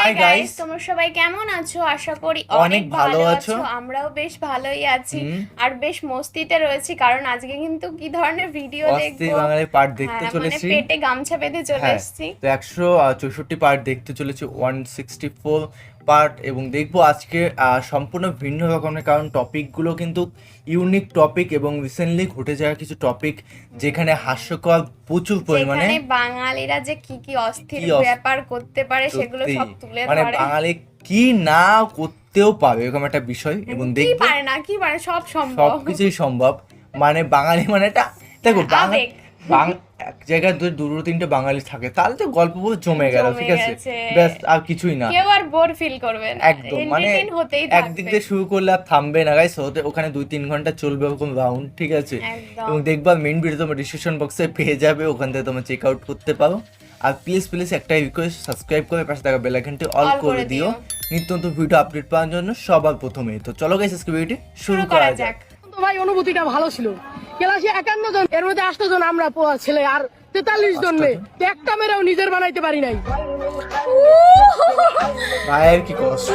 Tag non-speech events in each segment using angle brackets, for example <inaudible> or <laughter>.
Hi guys তোমরা সবাই কেমন আছো? আশা করি অনেক ভালো আছো। আমরাও বেশ ভালোই আছি। আর বেশ মস্তিতে রয়েছি কারণ আজকে কিন্তু কি ধরনের ভিডিও দেখব? বাঙালি পার্ট দেখতে হ্যাঁ, মানে চলেছি। পেটে গামছা বেঁধে চলে হ্যাঁ এসেছি। তো একশো চৌষট্টি পার্ট দেখতে চলেছি ওয়ান সিক্সটি ফোর পার্ট এবং দেখব আজকে সম্পূর্ণ ভিন্ন রকমের কারণ টপিকগুলো কিন্তু ইউনিক টপিক এবং রিসেন্টলি ঘটে যাওয়া কিছু টপিক যেখানে হাস্যকর প্রচুর পরিমাণে বাঙালিরা যে কি কি অস্থির ব্যাপার করতে পারে সেগুলো সব তুলে মানে বাঙালি কি না করতেও পারে এরকম একটা বিষয় এবং কি দেখব পারে না কি পারে সব সম্ভব। সবকিছুই সম্ভব। মানে বাঙালি মানে এটা দেখো বাঙালি বাং- এক জায়গায় যদি দুটো তিনটে বাঙালি থাকে তাহলে তো গল্প পুরো জমে গেল ঠিক আছে। ব্যাস আর কিছুই না। কেউ আর বোর ফিল করবে না। একদম মানে একদিক দিয়ে শুরু করলে আর থামবে না গাইস ওতে ওখানে দুই তিন ঘণ্টা চলবে ওরকম রাউন্ড ঠিক আছে। এবং দেখবা মেইন ভিডিও তোমার ডিসক্রিপশন বক্সে পেয়ে যাবে ওখান থেকে তোমরা চেক আউট করতে পারো। আর প্লিজ প্লিজ একটা রিকোয়েস্ট সাবস্ক্রাইব করে পাশে থাকা বেল আইকনটি অল করে দিও। নিত্য নতুন ভিডিও আপডেট পাওয়ার জন্য সবার প্রথমে তো চলো গাইস আজকে ভিডিওটি শুরু করা যাক। তো ভাই অনুভূতিটা ভালো ছিল। ক্লাসে একান্ন জন এর মধ্যে আষ্ট জন আমরা পোয়া ছেলে আর তেতাল্লিশ জন মেয়ে। একটা মেয়েরাও নিজের বানাইতে পারি নাই। ভাইয়ের কি কষ্ট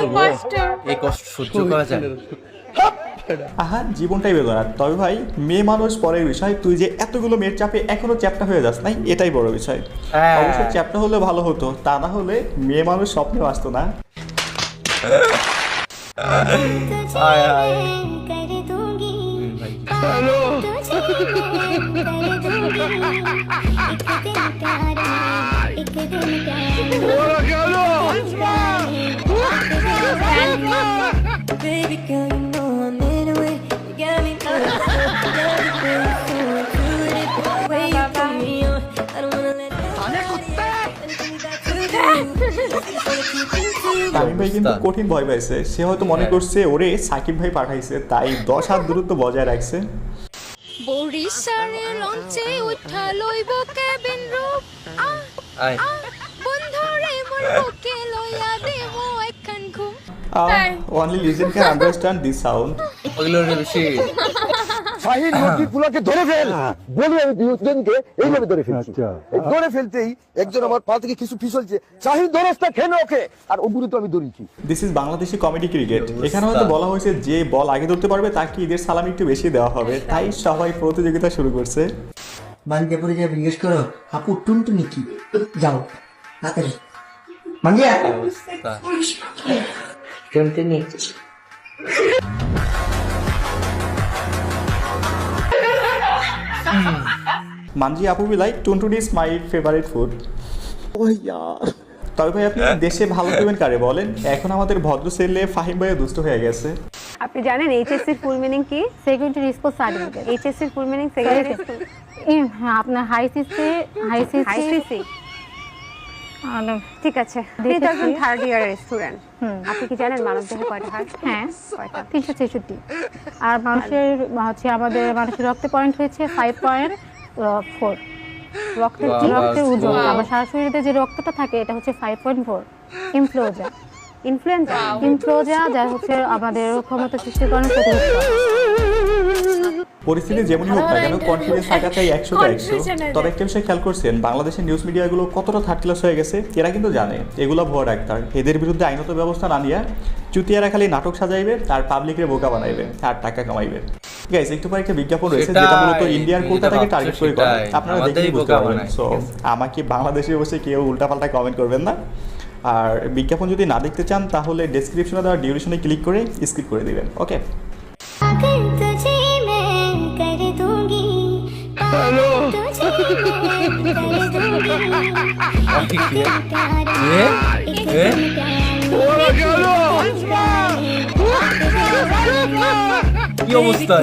এই কষ্ট সহ্য করা যায়। আহা জীবনটাই বেদনার তবে ভাই মেয়ে মানুষ পরের বিষয়। তুই যে এতগুলো মেয়ের চাপে এখনও চ্যাপটা হয়ে যাস নাই এটাই বড় বিষয়। হ্যাঁ। অবশ্য চ্যাপটা হলে ভালো হতো তা না হলে মেয়ে মানুষ স্বপ্নে আসতো না। আয় আয়। Baby girl, you know I'm in a way. You got me Way Tamim ভাই কিন্তু কঠিন ভয় পাইছে। সে হয়তো মনে হ্যাঁ। করছে ওরে সাকিব ভাই পাঠাইছে। তাই দশ হাত দূরত্ব বজায় রাখছে। বরিশালে লঞ্চে উঠা লইব কেবিন রূপ। আয়। বন্ধুরে মোর বুকে লইয়া দেব একখান ঘুম। Only legend can understand this sound ওগুলো বেশি শাহিন মুরগিগুলোকে ধরে ফেল। বলে আমি দুজনকে এইভাবে ধরে ফেলছি। ধরে ফেলতেই একজন আমার পা থেকে কিছু ফিসলছে। খেলে ওকে। আর ওগুলো তো আমি ধরেছি। This is Bangladeshi comedy cricket এখানে হয়তো বলা হয়েছে যে বল আগে ধরতে পারবে তাকে ঈদের সালামি একটু বেশি দেওয়া হবে। তাই সবাই প্রতিযোগিতা শুরু করছে। বাড়িতে পরে যা জিজ্ঞেস করো আপু টুনটুনি কি? যাও তাড়াতাড়ি। টুনটুনি। <laughs> মানজি আপু be like Tuntuni is my favourite food তবে ভাই আপনি দেশে ভালো দেবেন কারে বলেন? এখন আমাদের ভদ্র ছেলে ফাহিম ভাই দুষ্ট হয়ে গেছে। আপনি জানেন এইচএসসি ফুল মিনিং কি? Secondary school certificate HSC full meaning secondary school হ্যাঁ আপনার high CC high CC ICC ঠিক আছে। আপনি তো একজন থার্ড ইয়ারের স্টুডেন্ট আপনি কি জানেন মানব দেহে কয়টা হাড় হ্যাঁ কয়টা? তিনশো ছেষট্টি। আর মানুষের হচ্ছে আমাদের মানুষের রক্তে পয়েন্ট হয়েছে ফাইভ পয়েন্ট ফোর রক্তের. কি রক্তের ওজন. আবার সারা শরীরে যে রক্তটা থাকে এটা হচ্ছে five point four influenza influenza influenza যা হচ্ছে আমাদের ক্ষমতা সৃষ্টি করেন প্রতিরোধ। পরিস্থিতি যেমনই হোক না কেন কনফিডেন্স থাকা চাই একশো। তো একশো তবে একটা বিষয় খেয়াল করছেন বাংলাদেশের নিউজ মিডিয়াগুলো কতটা থার্ড ক্লাস হয়ে গেছে এরা কিন্তু জানে এগুলো ভুয়া ডাক্তার এদের বিরুদ্ধে আইনত ব্যবস্থা না নিয়ে চুতিয়ারা খালি নাটক সাজাইবে আর পাবলিকের বোকা বানাইবে আর টাকা কামাইবে। গাইস একটু পরে একটা বিজ্ঞাপন রয়েছে যেটা মূলত ইন্ডিয়ার তুমি কোটা যেটা থেকে ভাবছ টার্গেট করে করে। আপনারা দেখেই বুঝতে পারবেন। সো আমাকে বাংলাদেশে বসে কেউ উল্টাপাল্টা কমেন্ট করবেন না। আর বিজ্ঞাপন যদি না দেখতে চান তাহলে ডেসক্রিপশনে দেওয়া ডিউরেশনে ক্লিক করে স্কিপ করে দিবেন। ওকে কি অবস্থা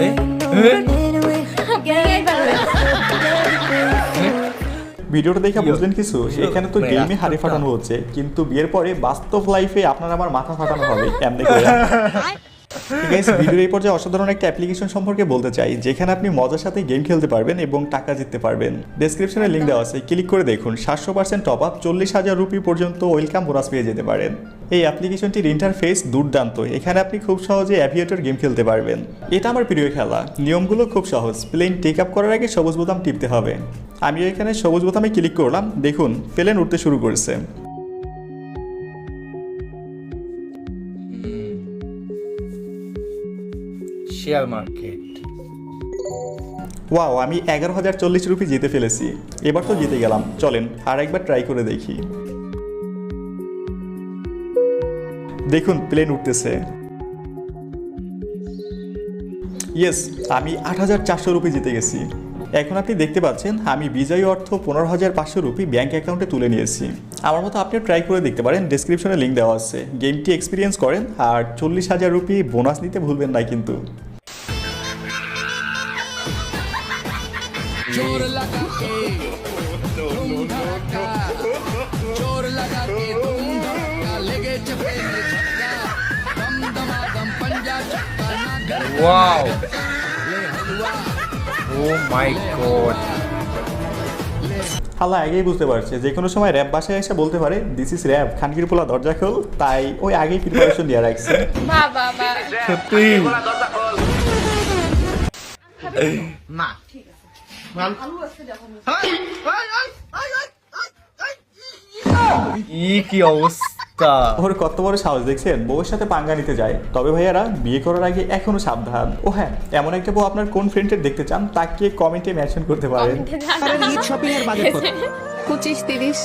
ভিডিওটা দেখে বুঝলেন কিছু? এখানে তো গেমে হারে ফাটানো হচ্ছে কিন্তু বিয়ের পরে বাস্তব লাইফে আপনার আমার মাথা ফাটানো হবে এমনি <laughs> গাইস ভিডিওর এই পর্যায়ে অসাধারণ একটা অ্যাপ্লিকেশন সম্পর্কে বলতে চাই যেখানে আপনি মজার সাথে গেম খেলতে পারবেন এবং টাকা জিততে পারবেন। ডেসক্রিপশনে লিঙ্ক দেওয়া আছে। ক্লিক করে দেখুন সাতশো পার্সেন্ট টপ আপ চল্লিশ হাজার রুপি পর্যন্ত ওয়েলকাম বোনাস পেয়ে যেতে পারেন। এই অ্যাপ্লিকেশনটির ইন্টারফেস দুর্দান্ত। এখানে আপনি খুব সহজে অ্যাভিয়েটর গেম খেলতে পারবেন। এটা আমার প্রিয় খেলা। নিয়মগুলো খুব সহজ। প্লেন টেক আপ করার আগে সবুজ বোতাম টিপতে হবে। আমি এখানে সবুজ বোতামে ক্লিক করলাম। দেখুন প্লেন উঠতে শুরু করেছে। শেয়ার মার্কেট ওয়াও আমি এগারো হাজার চল্লিশ রুপি জিতে ফেলেছি। এবার তো জিতে গেলাম। চলেন আর একবার ট্রাই করে দেখি। দেখুন প্লেন উঠতেছে। ইয়েস আমি আট হাজার চারশো রুপি জিতে গেছি। এখন আপনি দেখতে পাচ্ছেন, আমি বিজয়ী অর্থ পনেরো হাজার পাঁচশো রুপি ব্যাঙ্ক অ্যাকাউন্টে তুলে নিয়েছি। আমার মতো আপনি ট্রাই করে দেখতে পারেন ডিসক্রিপশনে লিঙ্ক দেওয়া আছে। গেমটি এক্সপিরিয়েন্স করেন, আর চল্লিশ হাজার রুপি বোনাস নিতে ভুলবেন না কিন্তু। ওয়াও ও মাই গড হাল্লা আগেই বুঝতে পারছে। যে কোনো সময় র্যাপ বাসায় এসে বলতে পারে দিস ইজ র্যাপ খানকির পোলা দরজা খোল। তাই ওই আগেই প্রিপারেশন দিয়ে রাখছে। সত্যি। ই কি অবস্থা? ওর কত বড় সাহস দেখছেন? বউয়ের সাথে পাঙ্গা নিতে যায়। তবে ভাইয়ারা বিয়ে করার আগে এখনও সাবধান। ও হ্যাঁ এমন একটা বউ আপনার কোন ফ্রেন্ডের দেখতে চান তাকে কমেন্টে মেনশন করতে পারেন। পঁচিশ তিরিশ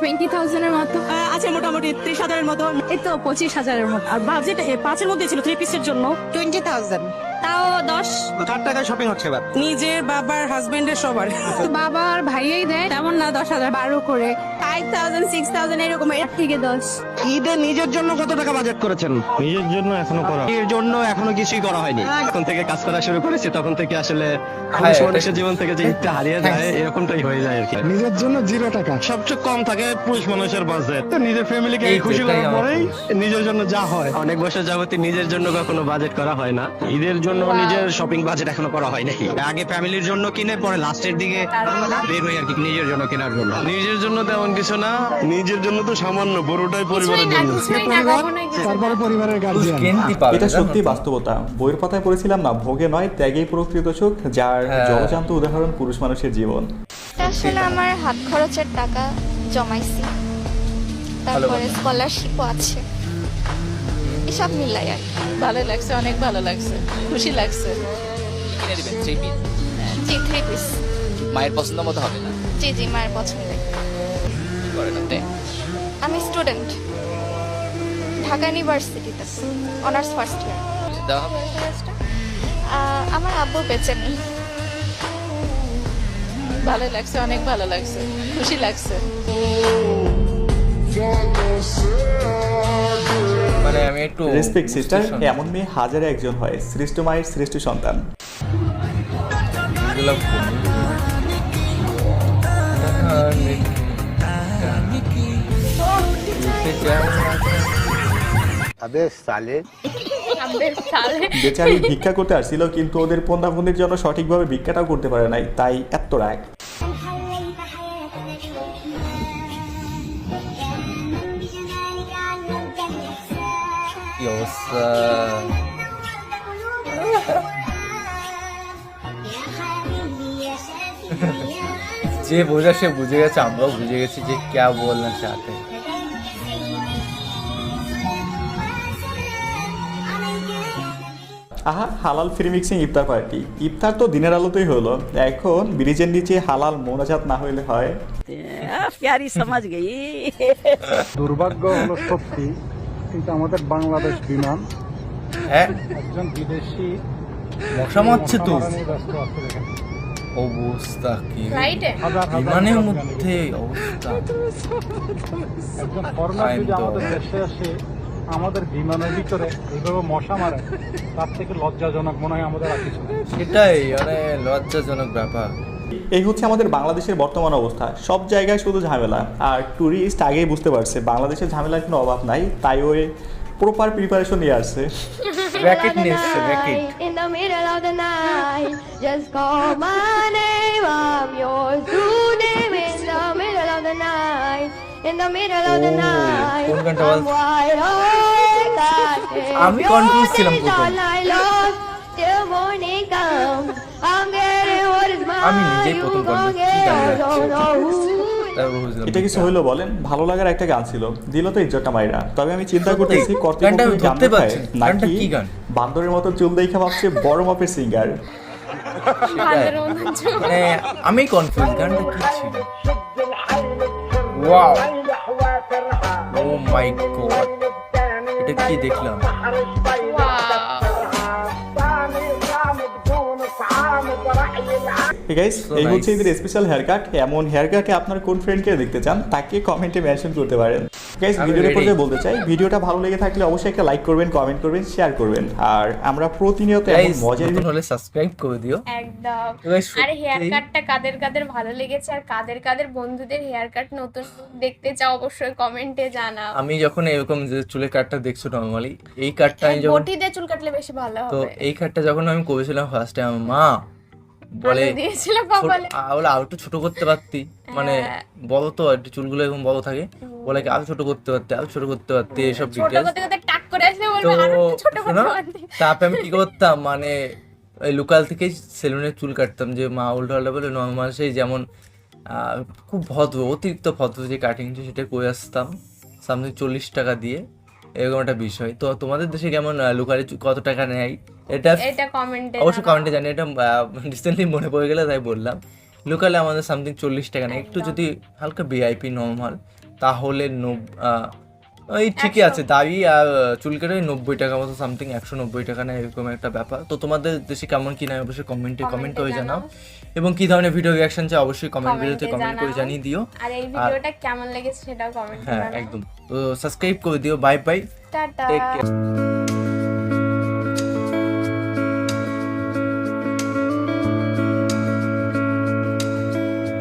টোয়েন্টি থাউজেন্ডের মতো। আছে মোটামুটি ত্রিশ হাজারের মতো। এই তো পঁচিশ হাজারের মতো। আর বাজেট পাঁচের মধ্যে ছিল থ্রি পিসের জন্য। টোয়েন্টি থাউজেন্ড তাও দশ। কার টাকায় শপিং হচ্ছে এবার? নিজের বাবার হাজবেন্ডের সবার। বাবা আর ভাইয়াই দেয়। তেমন না দশ হাজার। বারো করে। ফাইভ থাউজেন্ড সিক্স থাউজেন্ড এরকম এর থেকে দশ। ঈদে নিজের জন্য কত টাকা বাজেট করেছেন? নিজের জন্য এখনও করা। এর জন্য এখনও কিছুই করা হয়নি। এখন থেকে কাজ করা শুরু করেছি তখন থেকে আসলে হ্যাঁ, মানুষের জীবন থেকে যে ঈদটা হারিয়ে যায় এরকমটাই হয়ে যায় আর কি। নিজের জন্য জিরো টাকা। সবচেয়ে কম থাকে পুরুষ মানুষের বাজেট তো নিজের ফ্যামিলিকে এই খুশি করার পরেই নিজের জন্য যা হয়। অনেক বছর যাবতী নিজের জন্য কখনো বাজেট করা হয় না। ঈদের জন্য নিজের শপিং বাজেট এখনও করা হয় নাকি? আগে ফ্যামিলির জন্য কিনে পরে লাস্টের দিকে বের হই আর কি নিজের জন্য কেনার জন্য। নিজের জন্য তেমন কিছু না নিজের জন্য তো সামান্য বড়টাই কখনোই কিছু না। পরিবারের এটা সত্যি বাস্তবতা। বইয়ের পাতায় পড়েছিলাম না ভোগে নয় ত্যাগেই প্রকৃত সুখ যার হ্যাঁ। জলজান্ত উদাহরণ পুরুষ মানুষের জীবন। আসলে আমার হাত খরচের টাকা জমাইছি। তারপরে স্কলারশিপও আছে। এসব মিলাই আর। ভালো লাগছে অনেক ভালো লাগছে। খুশি লাগছে। জি থ্রি পিস। মায়ের পছন্দ মতো হবে না? জি জি মায়ের পছন্দের কি করেন আপনি? আমি স্টুডেন্ট। ঢাকা ইউনিভার্সিটিতে। Honours first year. দেওয়া হবে? আমার আব্বু বেঁচে নেই। ভালো লাগছে অনেক ভালো লাগছে। খুশি লাগছে। মানে আমি একটু রেসপেক্ট সিস্টার এমন মেয়ে হাজারে একজন হয় শ্রেষ্ঠ মায়ের শ্রেষ্ঠ সন্তান। বেচারি ভিক্ষা করতে আসছিল কিন্তু ওদের পন্দাবন্দির জন্য সঠিকভাবে ভিক্ষাটাও করতে পারে নাই তাই এত রাগ। কি যে বোঝা সে বুঝে গেছে আমরাও বুঝে গেছি যে ক্যা বলনা চাহতে আহা হালাল ফ্রি মিক্সিং ইফতার পার্টি। ইফতার তো দিনের আলোতেই হলো। এখন ব্রিজের নিচে হালাল মোনাজাত না হইলে হয়। প্যারি সমাজ গেই। দুর্ভাগ্য হলো সত্যি। কিন্তু আমাদের বাংলাদেশ বিমান। হ্যাঁ? একজন বিদেশি মশা মারছে তো। অবস্থা কি? বিমানের মধ্যে অবস্থা। একজন ফরেনার যদি আমাদের দেশে আসে আমাদের বিমানের ভিতরে এইভাবে মশা মারে তার থেকে লজ্জাজনক মনে হয় আমাদের আর কিছু সেটাই মানে লজ্জাজনক ব্যাপার। এই হচ্ছে আমাদের বাংলাদেশের বর্তমান অবস্থা। সব জায়গায় শুধু ঝামেলা। আর ট্যুরিস্ট আগেই বুঝতে পারছে বাংলাদেশের ঝামেলার কোনো অভাব নাই। তাই ওই প্রপার প্রিপারেশন নিয়ে আসছে। আমি কনফিউজ ছিলাম আমি নিজেই প্রথম কি গান গাচ্ছে? এটা কিছু হইল বলেন। ভালো লাগার একটা গান ছিল দিল তো ইজ্জতটা মাইরা তবে আমি চিন্তা? করতেছি গানটা কর্তৃপক্ষ গান ধরতে দেখায় না। নাকি কি গান? বান্দরের মতো চুল দেখা ভাবছে বড় মাপের সিঙ্গার মানে আমি কনফিউজ গানটা কি ছিল? ওয়াও ও মাই গড এটা কি দেখলাম? গাইস এই হচ্ছে. এদের স্পেশাল হেয়ার কাট এমন হেয়ার কাটে আপনার কোন ফ্রেন্ডকে দেখতে চান তাকে কমেন্টে মেনশন করতে পারেন। গাইস আমি ভিডিওর বলতে চাই ভিডিওটা ভালো লেগে থাকলে অবশ্যই একটা লাইক করবেন কমেন্ট করবেন শেয়ার করবেন। আর আমরা প্রতিনিয়ত এমন মজার হলে সাবস্ক্রাইব করে দিও। একদম। Guys, আর হেয়ার কাটটা কাদের কাদের ভালো লেগেছে আর কাদের কাদের বন্ধুদের হেয়ার কাট নতুন দেখতে চাও অবশ্যই কমেন্টে জানাও। আমি যখন এরকম যে চুলের কাটটা দেখছ নর্মালি এই কাটটা আমি যখন বটি দিয়ে চুল কাটলে বেশি ভালো তো হবে। এই কাটটা যখন আমি করেছিলাম ফার্স্ট টাইম মা বলে বলে আরও একটু ছোট করতে পারতি। মানে হ্যাঁ। বড় তো একটু চুলগুলো এরকম বড় থাকে। বলে কি আরও ছোট করতে পারতি আরও ছোট করতে পারতি এসব তো তারপরে আমি কি করতাম মানে ওই লোকাল থেকে সেলুনে চুল কাটতাম যে মা উল্টো পাল্টা বলে নর্মাল সেই যেমন খুব ভদ্র অতিরিক্ত ভদ্র যে কাটিংটা সেটা করে আসতাম সামথিং চল্লিশ টাকা দিয়ে। এরকম একটা বিষয়। তো তোমাদের দেশে কেমন লুকারি কত টাকা নেয়? এটা এটা কমেন্টে অবশ্যই কমেন্টে জানি এটা রিসেন্টলি মনে পড়ে গেলে তাই বললাম। লোকালে আমাদের সামথিং চল্লিশ টাকা নেয়। একটু যদি হালকা ভিআইপি নর্মাল তাহলে নব- ওই ঠিকই আছে দাড়ি আর চুল কেটে ওই নব্বই টাকা মতো সামথিং একশো নব্বই টাকা না এরকম একটা ব্যাপার। তো তোমাদের দেশে কেমন কি নাই অবশ্যই কমেন্টে কমেন্ট করে জানাও। এবং কি ধরনের ভিডিও রিয়াকশন চাই অবশ্যই কমেন্ট ভিডিওতে কমেন্ট করে জানিয়ে দিও। আর এই ভিডিওটা কেমন লেগেছে সেটাও কমেন্ট হ্যাঁ একদম। তো সাবস্ক্রাইব করে দিও bye bye tata. Take care